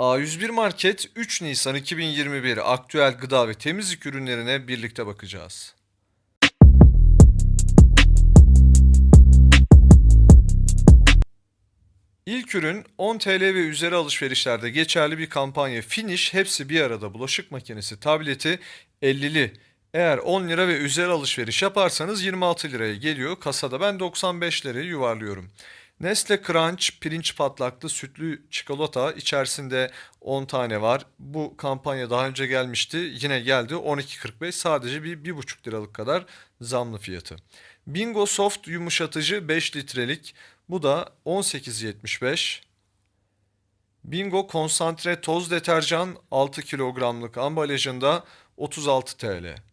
A101 Market 3 Nisan 2021 aktüel gıda ve temizlik ürünlerine birlikte bakacağız. İlk ürün 10 TL ve üzeri alışverişlerde geçerli bir kampanya. Finish hepsi bir arada bulaşık makinesi tableti 50'li. Eğer 10 lira ve üzeri alışveriş yaparsanız 26 liraya geliyor. Kasada ben 95 liraya yuvarlıyorum. Nestle Crunch pirinç patlaklı sütlü çikolata içerisinde 10 tane var. Bu kampanya daha önce gelmişti. Yine geldi 12.45 sadece bir 1,5 liralık kadar zamlı fiyatı. Bingo Soft yumuşatıcı 5 litrelik bu da 18.75. Bingo konsantre toz deterjan 6 kilogramlık ambalajında 36 TL.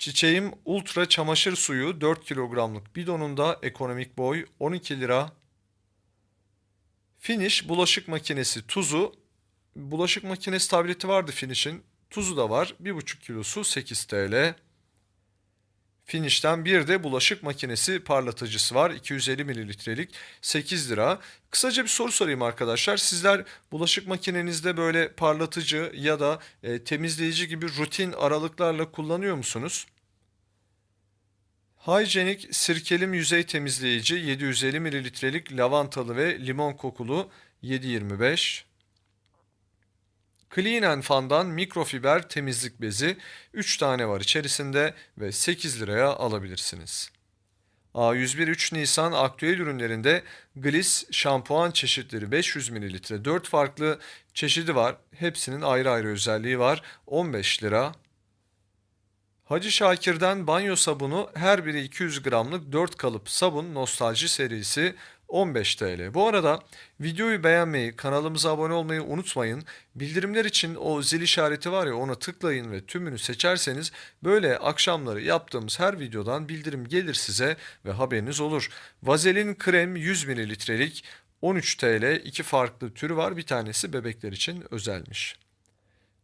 Çiçeğim Ultra çamaşır suyu 4 kilogramlık bidonunda ekonomik boy 12 lira. Finish bulaşık makinesi tuzu. Bulaşık makinesi tableti vardı Finish'in. Tuzu da var. 1,5 kilosu 8 TL. Finish'ten bir de bulaşık makinesi parlatıcısı var. 250 mililitrelik 8 lira. Kısaca bir soru sorayım arkadaşlar. Sizler bulaşık makinenizde böyle parlatıcı ya da e, temizleyici gibi rutin aralıklarla kullanıyor musunuz? Hygienic sirkelim yüzey temizleyici 750 mililitrelik lavantalı ve limon kokulu 7.25. Clean and Fun'dan mikrofiber temizlik bezi 3 tane var içerisinde ve 8 liraya alabilirsiniz. A101 3 Nisan aktüel ürünlerinde Gliss şampuan çeşitleri 500 ml 4 farklı çeşidi var. Hepsinin ayrı ayrı özelliği var. 15 lira. Hacı Şakir'den banyo sabunu her biri 200 gramlık 4 kalıp sabun nostalji serisi 15 TL. Bu arada videoyu beğenmeyi, kanalımıza abone olmayı unutmayın. Bildirimler için o zil işareti var ya ona tıklayın ve tümünü seçerseniz böyle akşamları yaptığımız her videodan bildirim gelir size ve haberiniz olur. Vazelin krem 100 mililitrelik 13 TL iki farklı türü var. Bir tanesi bebekler için özelmiş.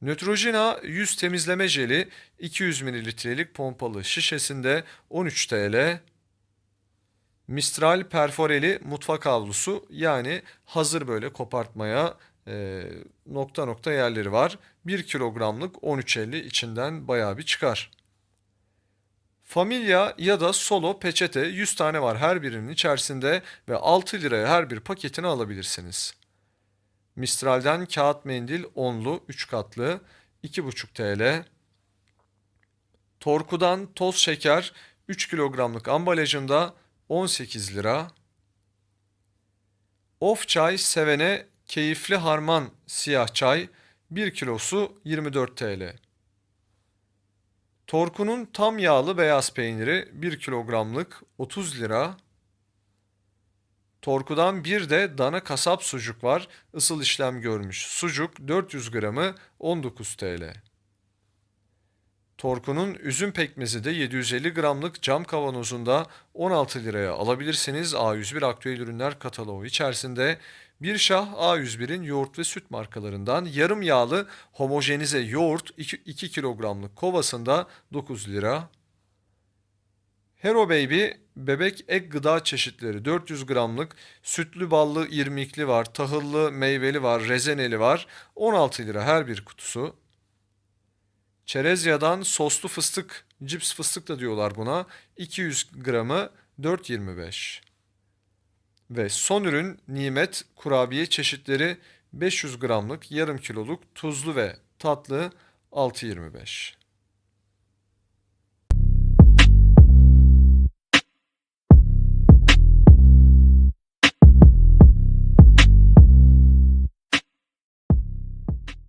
Neutrogena yüz temizleme jeli 200 mililitrelik pompalı şişesinde 13 TL. Mistral perforeli mutfak havlusu yani hazır böyle kopartmaya e, nokta nokta yerleri var. 1 kilogramlık 13.50 içinden bayağı bir çıkar. Familya ya da solo peçete 100 tane var her birinin içerisinde ve 6 liraya her bir paketini alabilirsiniz. Mistral'den kağıt mendil onlu 3 katlı 2,5 TL. Torku'dan toz şeker 3 kilogramlık ambalajında 18 lira. Of çay sevene keyifli harman siyah çay 1 kilosu 24 TL. Torku'nun tam yağlı beyaz peyniri 1 kilogramlık 30 lira. Torku'dan bir de dana kasap sucuk var. Isıl işlem görmüş. Sucuk 400 gramı 19 TL. Torku'nun üzüm pekmezi de 750 gramlık cam kavanozunda 16 liraya alabilirsiniz. A101 aktüel ürünler kataloğu içerisinde bir şah A101'in yoğurt ve süt markalarından yarım yağlı homojenize yoğurt 2, 2 kilogramlık kovasında 9 lira. Hero Baby bebek ek gıda çeşitleri 400 gramlık sütlü ballı irmikli var, tahıllı meyveli var, rezeneli var 16 lira her bir kutusu. Çerezya'dan soslu fıstık, cips fıstık da diyorlar buna 200 gramı 4.25. Ve son ürün nimet kurabiye çeşitleri 500 gramlık yarım kiloluk tuzlu ve tatlı 6.25.